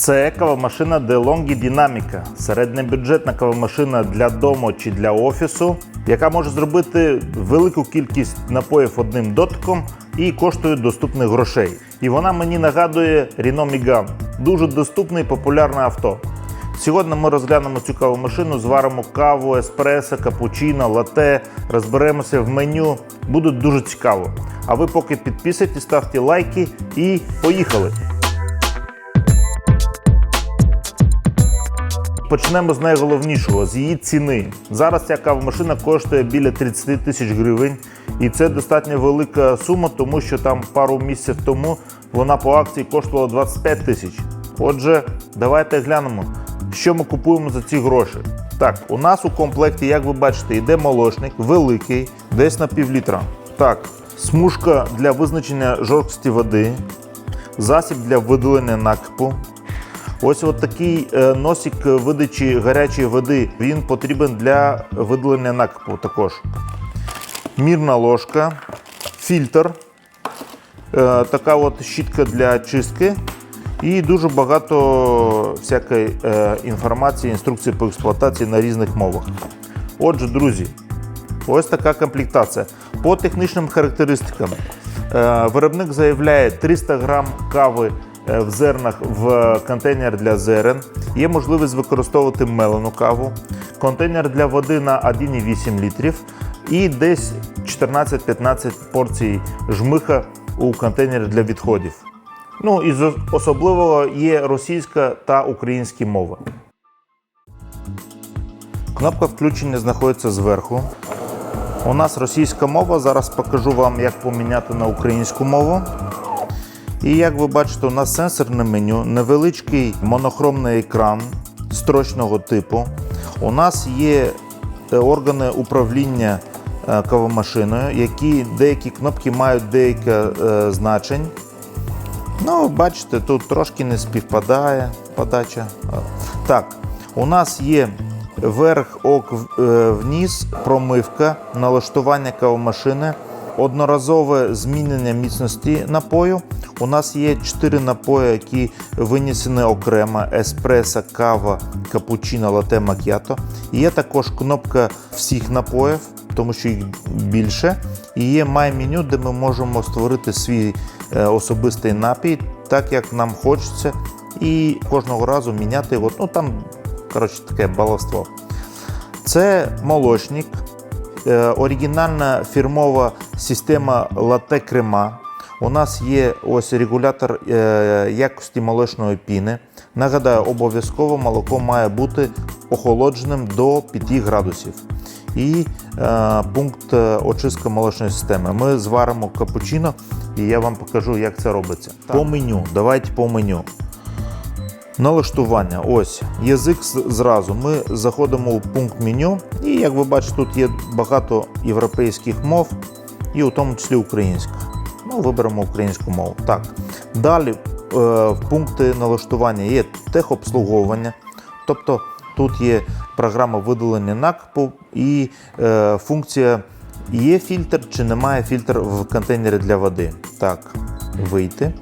Це кавомашина DeLonghi Dynamica. Середньобюджетна кавомашина для дому чи для офісу, яка може зробити велику кількість напоїв одним дотиком і коштує доступних грошей. І вона мені нагадує Renault Megane. Дуже доступне і популярне авто. Сьогодні ми розглянемо цю кавомашину, зваримо каву, еспресо, капучино, лате, розберемося в меню. Буде дуже цікаво. А ви поки підписуйтесь, ставте лайки і поїхали! Почнемо з найголовнішого з її ціни. Зараз ця кавомашина коштує біля 30 тисяч гривень, і це достатньо велика сума, тому що там пару місяців тому вона по акції коштувала 25 тисяч. Отже, давайте глянемо, що ми купуємо за ці гроші. Так, у нас у комплекті, як ви бачите, йде молочник великий, десь на пів літра. Так, смужка для визначення жорсткості води, засіб для видалення накипу. Ось от такий е, носик видачі гарячої води. Він потрібен для видалення накипу також. Мірна ложка, фільтр, е, така от щітка для чистки. І дуже багато всякої е, інформації, інструкцій по експлуатації на різних мовах. Отже, друзі, ось така комплектація. По технічним характеристикам. Виробник заявляє 300 грам кави в зернах в контейнер для зерен. Є можливість використовувати мелену каву, контейнер для води на 1,8 літрів і десь 14-15 порцій жмиха у контейнері для відходів. Ну і особливого є російська та українська мова. Кнопка включення знаходиться зверху. У нас російська мова. Зараз покажу вам, як поміняти на українську мову. І як ви бачите, у нас сенсорне меню, невеличкий монохромний екран строчного типу. У нас є е, органи управління е, кавомашиною, які деякі кнопки мають деяке е, значень. Ну, бачите, тут трошки не співпадає подача. Так, у нас є верх ок вниз, промивка, налаштування кавомашини, одноразове змінення міцності напою. У нас є 4 напої, які винесені окремо: еспресо, кава, капучино, лате, макіато. Є також кнопка всіх напоїв, тому що їх більше. І є май меню, де ми можемо створити свій е, особистий напій, так як нам хочеться, і кожного разу міняти його. Ну там, коротше, таке баловство. Це молочник, оригінальна фірмова система лате крема. У нас є ось регулятор е, якості молочної піни. Нагадаю, обов'язково молоко має бути охолодженим до 5 градусів. І е, пункт е, очистки молочної системи. Ми зваримо капучино, і я вам покажу, як це робиться. По меню. Давайте по меню. Налаштування. Ось язик зразу. Ми заходимо у пункт меню, і як ви бачите, тут є багато європейських мов, і у тому числі українська. Ну, виберемо українську мову. Так. Далі е, в пункти налаштування є техобслуговування. Тобто тут є програма видалення накипу і е, функція є фільтр чи немає фільтр в контейнері для води. Так, вийти.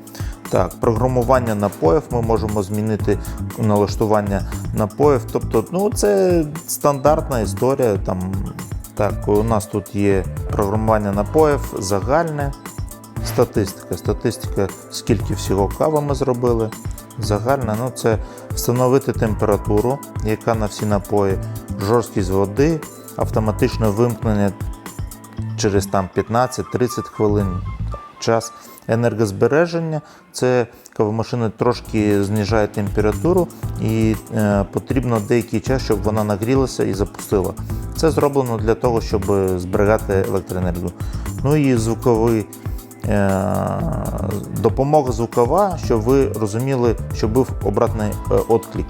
Так, програмування напоїв ми можемо змінити налаштування напоїв. Тобто, ну це стандартна історія. Там, так, у нас тут є програмування напоїв, загальне, статистика. Статистика, скільки всього кави ми зробили. Загальна, ну це встановити температуру, яка на всі напої, жорсткість води, автоматичне вимкнення через там 15-30 хвилин час. Енергозбереження це кавомашина трошки знижає температуру і е, потрібно деякий час, щоб вона нагрілася і запустила. Це зроблено для того, щоб зберігати електроенергію. Ну і звуковий е, допомога звукова, щоб ви розуміли, що був обратний е, відклик.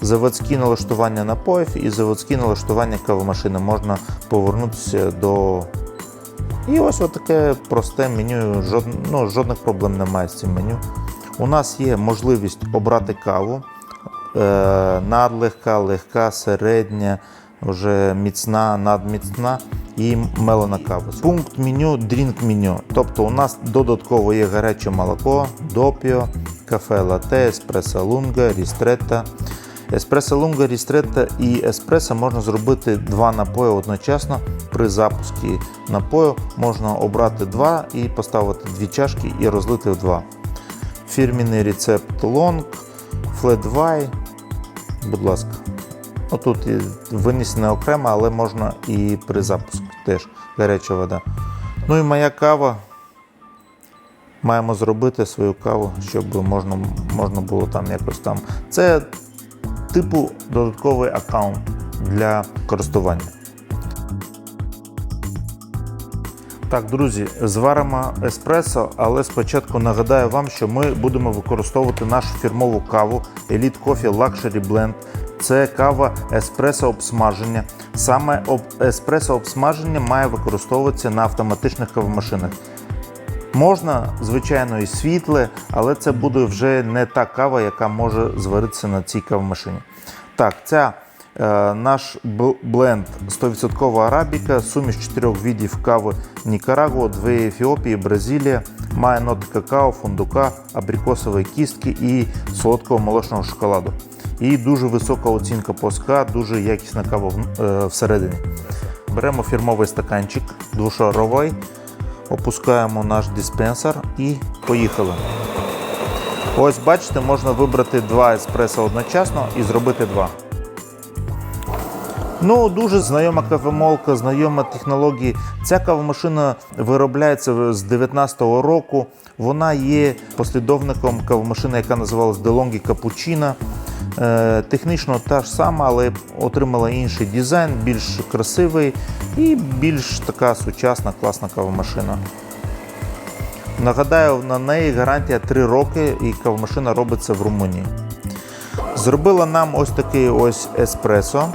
Заводські налаштування напоїв і заводські налаштування кавомашини можна повернутися до і ось таке просте меню, жод, ну, жодних проблем немає з цим меню. У нас є можливість обрати каву е, надлегка, легка, середня, вже міцна, надміцна і мелена кава. Пункт меню Drink меню. Тобто у нас додатково є гаряче молоко, допіо, кафе латте, еспресо лунга, рістретта. Еспресо лунга, рістретта і еспресо можна зробити два напої одночасно. При запуску напою можна обрати два і поставити дві чашки і розлити в два. Фірмінний рецепт лонг, флет-вай. Будь ласка. Ну, тут і винесено окремо, але можна і при запуску теж гаряча вода. Ну і моя кава. Маємо зробити свою каву, щоб можна, можна було там якось там. Це типу додатковий аккаунт для користування. Так, друзі, зваримо еспресо, але спочатку нагадаю вам, що ми будемо використовувати нашу фірмову каву Elite Coffee Luxury Blend. Це кава еспресо обсмаження. Саме еспресо обсмаження має використовуватися на автоматичних кавомашинах. Можна, звичайно, і світле, але це буде вже не та кава, яка може зваритися на цій кавомашині. Так, ця е, наш бленд 100% арабіка, суміш чотирьох видів кави Нікарагуа, дві Ефіопії, Бразилія, має ноти какао, фундука, абрикосової кістки і солодкого молочного шоколаду. І дуже висока оцінка по СК, дуже якісна кава е, всередині. Беремо фірмовий стаканчик двошаровий, опускаємо наш диспенсер і поїхали. Ось бачите, можна вибрати два еспресо одночасно і зробити два. Ну, дуже знайома кавомолка, знайома технології. Ця кавомашина виробляється з 19-го року. Вона є послідовником кавомашини, яка називалась DeLonghi Cappuccino. Е, Технічно та ж сама, але отримала інший дизайн, більш красивий і більш така сучасна, класна кавомашина. Нагадаю, на неї гарантія 3 роки і кавомашина робиться в Румунії. Зробила нам ось такий ось еспресо.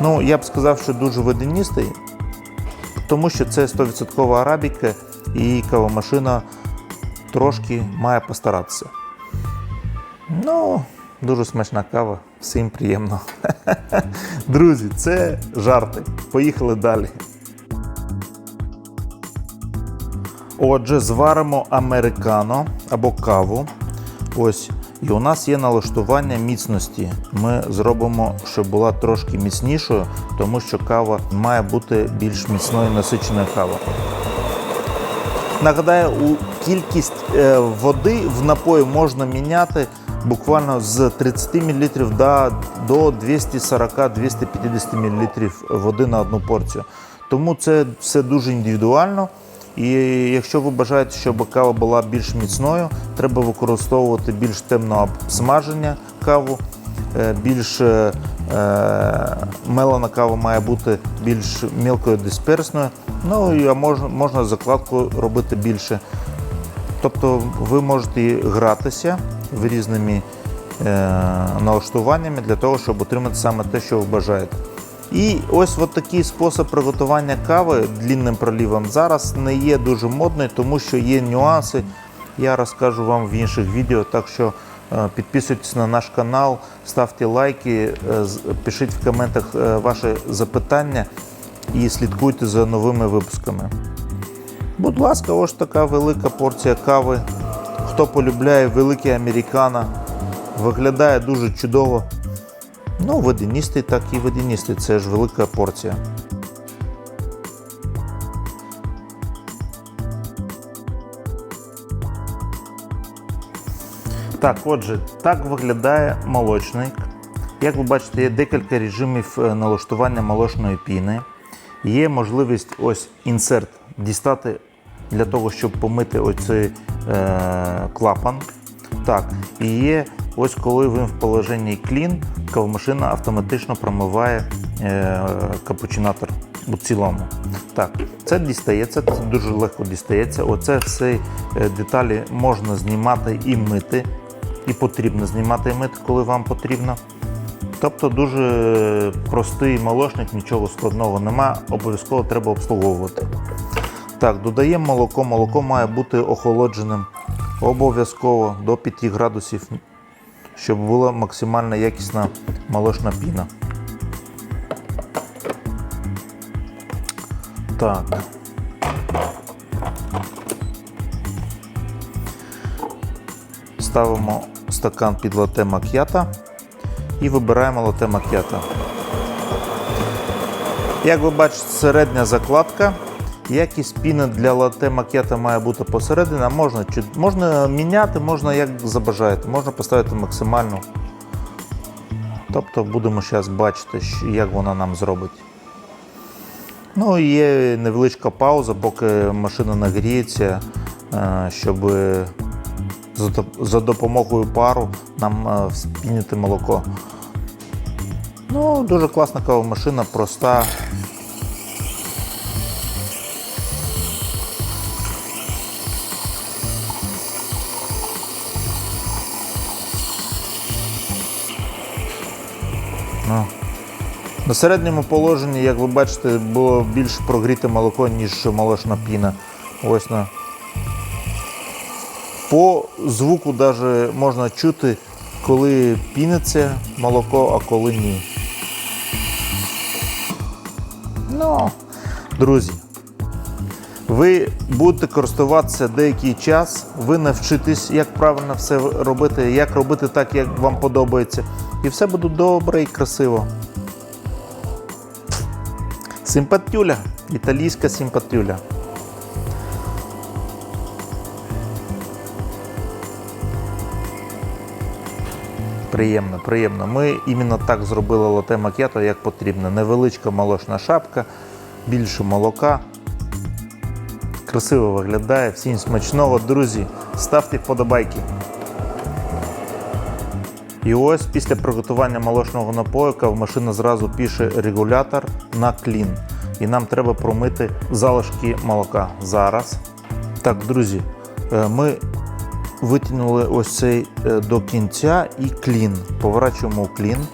Ну, я б сказав, що дуже водяністий, тому що це 100% арабіка і кавомашина трошки має постаратися. Ну, дуже смачна кава, всім приємно. Друзі, це жарти. Поїхали далі. Отже, зваримо американо або каву. Ось. І у нас є налаштування міцності. Ми зробимо, щоб була трошки міцнішою, тому що кава має бути більш міцною насиченою кавою. Нагадаю, у кількість е, води в напої можна міняти буквально з 30 мл до, до 240-250 мл води на одну порцію. Тому це все дуже індивідуально. І якщо ви бажаєте, щоб кава була більш міцною, треба використовувати більш темного обсмаження каву, е, більш е, е, мелена кава має бути більш мілкою дисперсною. Ну і можна, можна закладку робити більше. Тобто ви можете гратися в різними е, налаштуваннями для того, щоб отримати саме те, що ви бажаєте. І ось от такий спосіб приготування кави длінним пролівом зараз не є дуже модний, тому що є нюанси. Я розкажу вам в інших відео. Так що е, підписуйтесь на наш канал, ставте лайки, е, пишіть в коментах е, ваші запитання і слідкуйте за новими випусками. Будь ласка, ось така велика порція кави. Хто полюбляє великі американо, виглядає дуже чудово. Ну, водяністий, так і водяністий, це ж велика порція. Так, отже, так виглядає молочник. Як ви бачите, є декілька режимів е, налаштування молочної піни. Є можливість ось інсерт дістати для того, щоб помити оцей е, клапан. Так, і є ось коли він в положенні клін, кавомашина автоматично промиває е, капучинатор у цілому. Так, це дістається, це дуже легко дістається. Оце все е, деталі можна знімати і мити, і потрібно знімати і мити, коли вам потрібно. Тобто дуже простий молочник, нічого складного нема, обов'язково треба обслуговувати. Так, додаємо молоко. Молоко має бути охолодженим обов'язково до 5 градусів, щоб була максимально якісна молочна піна. Так. ставимо стакан під лате мак'ята і вибираємо лате мак'ята. Як ви бачите, середня закладка. Якість піни для лате макета має бути посередині. а Можна, можна міняти, можна як забажаєте, можна поставити максимальну. Тобто будемо зараз бачити, як вона нам зробить. Ну і є невеличка пауза, поки машина нагріється, е, щоб за допомогою пару нам е, молоко. Ну, дуже класна кавомашина, проста. Ну. На середньому положенні, як ви бачите, було більш прогріте молоко, ніж молочна піна. Ось на. По звуку даже можна чути, коли піниться молоко, а коли ні. Ну, друзі, ви будете користуватися деякий час, ви навчитесь, як правильно все робити, як робити так, як вам подобається. І все буде добре і красиво. Симпатюля, італійська симпатюля. Приємно, приємно. Ми іменно так зробили лате макето, як потрібно. Невеличка молочна шапка, більше молока. Красиво виглядає. Всім смачного, друзі. Ставте вподобайки. І ось після приготування молочного напою кавмашина зразу пише регулятор на клін. І нам треба промити залишки молока. Зараз. Так, друзі, е, ми витягнули ось цей е, до кінця і клін. Поворачуємо у клін.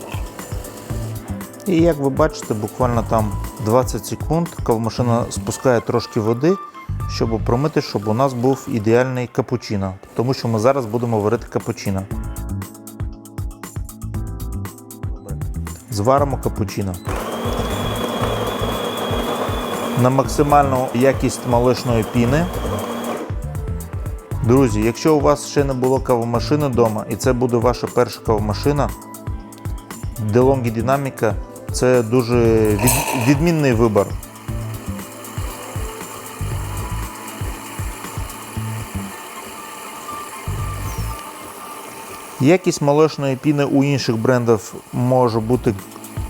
І як ви бачите, буквально там 20 секунд кавмашина спускає трошки води, щоб промити, щоб у нас був ідеальний капучино. Тому що ми зараз будемо варити капучино. Зваримо капучино. На максимальну якість молочної піни. Друзі, якщо у вас ще не було кавомашини вдома, і це буде ваша перша кавомашина, DeLonghi Dynamica це дуже від, відмінний вибір. Якість молочної піни у інших брендів може бути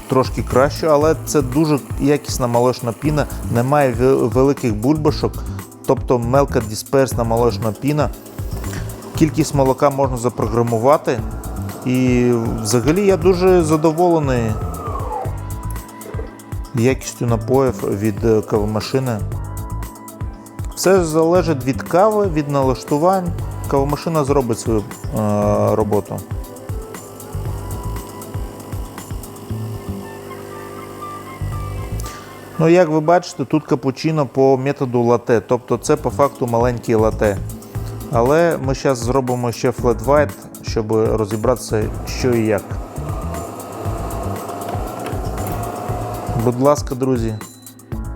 трошки краще, але це дуже якісна молочна піна, немає великих бульбашок, тобто мелка дисперсна молочна піна. Кількість молока можна запрограмувати. І взагалі я дуже задоволений якістю напоїв від е, кавомашини. Все залежить від кави, від налаштувань. Кавомашина зробить свою е, роботу. Ну, як ви бачите, тут капучино по методу лате, тобто це по факту маленький лате. Але ми зараз зробимо ще flat white, щоб розібратися, що і як. Будь ласка, друзі,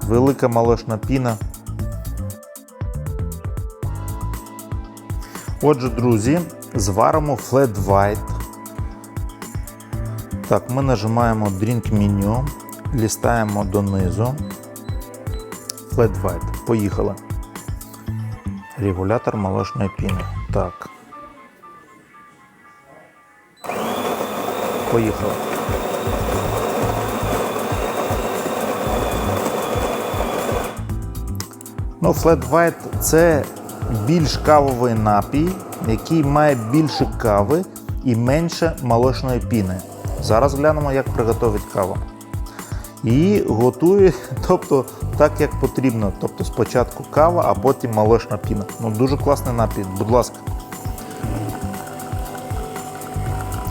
велика молочна піна. Отже, друзі, зваримо flat white. Так, ми нажимаємо Drink Menu, лістаємо донизу. Flat white. Поїхали. Регулятор молочної піни. Так. Поїхали. Ну, Flat White це більш кавовий напій, який має більше кави і менше молочної піни. Зараз глянемо, як приготувати каву. І готує, тобто так, як потрібно. Тобто спочатку кава, а потім молочна піна. Ну, дуже класний напій, будь ласка.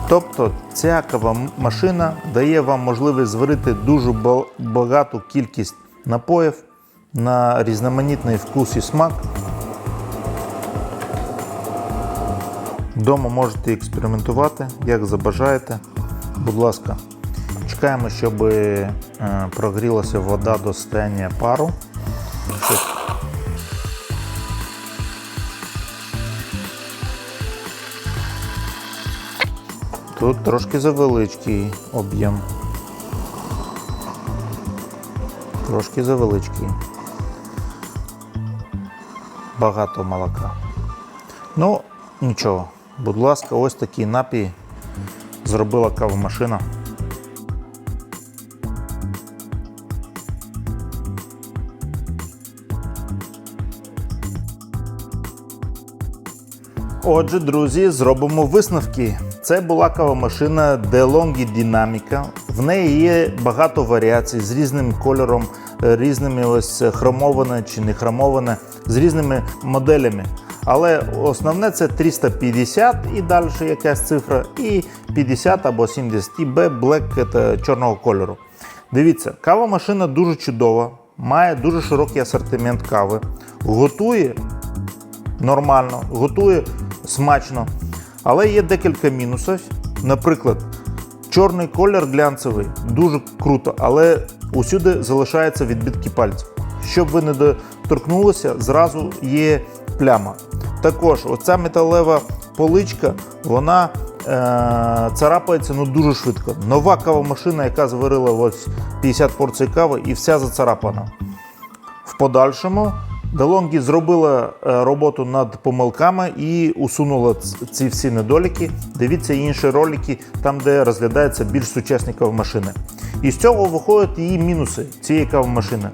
Тобто ця кавомашина дає вам можливість зварити дуже багату кількість напоїв на різноманітний вкус і смак. Вдома можете експериментувати, як забажаєте. Будь ласка, чекаємо, щоб е, прогрілася вода до стояння пару. Тут трошки завеличкий об'єм. Трошки завеличкий. Багато молока. Ну, нічого. Будь ласка, ось такий напій зробила кавомашина. Отже, друзі, зробимо висновки. Це була кавомашина DeLonghi Dynamica. В неї є багато варіацій з різним кольором, е, різними ось це хромоване чи не хромоване, з різними моделями. Але основне це 350 і далі якась цифра, і 50 або 70 і B Black чорного кольору. Дивіться, кава-машина дуже чудова, має дуже широкий асортимент кави, готує нормально, готує смачно. Але є декілька мінусів. Наприклад, чорний колір глянцевий дуже круто, але усюди залишаються відбитки пальців. Щоб ви не доторкнулися, зразу є пляма. Також оця металева поличка, вона е- царапається ну, дуже швидко. Нова кавомашина, яка зварила ось 50 порцій кави і вся зацарапана. В подальшому DeLonghi зробила е, роботу над помилками і усунула ці всі недоліки. Дивіться інші ролики, там, де розглядаються більш сучасні кавомашини. І з цього виходять її мінуси цієї кавомашини.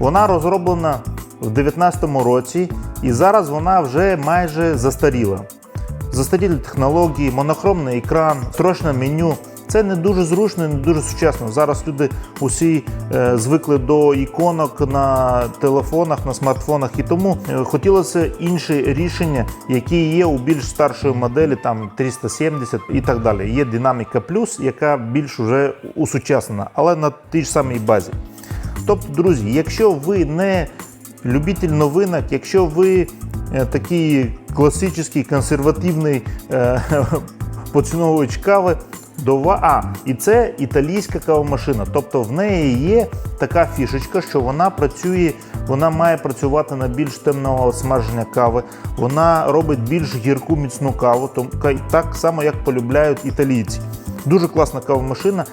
Вона розроблена в 2019 році, і зараз вона вже майже застаріла. Застарілі технології, монохромний екран, строчне меню. Це не дуже зручно, не дуже сучасно. Зараз люди усі е, звикли до іконок на телефонах, на смартфонах, і тому е, хотілося інші рішення, які є у більш старшої моделі, там 370 і так далі. Є динаміка плюс, яка більш уже усучаснена, але на тій ж самій базі. Тобто, друзі, якщо ви не любитель новинок, якщо ви е, такий класичний консервативний е, поціновувач кави, до а, і це італійська кавомашина. Тобто в неї є така фішечка, що вона працює, вона має працювати на більш темного смаження кави. Вона робить більш гірку міцну каву, так само як полюбляють італійці. Дуже класна кавомашина.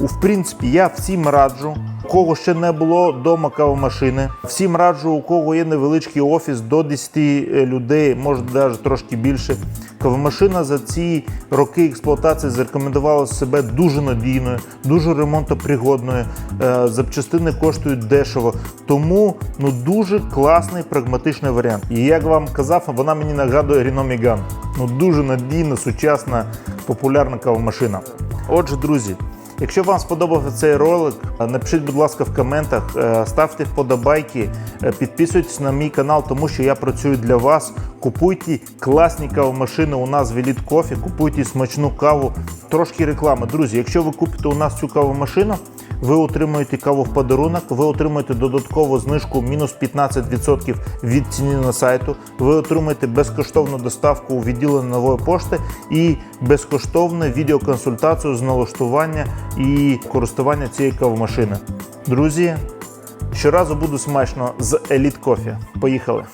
В принципі, я всім раджу. У кого ще не було вдома кавомашини, всім раджу, у кого є невеличкий офіс до 10 людей, може навіть трошки більше. Кавомашина за ці роки експлуатації зарекомендувала себе дуже надійною, дуже ремонтопригодною. Е, Запчастини коштують дешево. Тому ну дуже класний прагматичний варіант. І як вам казав, вона мені нагадує Renault Megane. Ну дуже надійна, сучасна, популярна кавомашина. Отже, друзі. Якщо вам сподобався цей ролик, напишіть, будь ласка, в коментах, е, ставте вподобайки, е, підписуйтесь на мій канал, тому що я працюю для вас. Купуйте класні кавомашини у нас в Elite Coffee, купуйте смачну каву. Трошки реклами. Друзі, якщо ви купите у нас цю кавомашину, ви отримуєте каву в подарунок, ви отримуєте додаткову знижку мінус 15% від ціни на сайту. Ви отримуєте безкоштовну доставку у відділення нової пошти і безкоштовну відеоконсультацію з налаштування і користування цієї кавомашини. Друзі, щоразу буде смачно з Elite Coffee. Поїхали!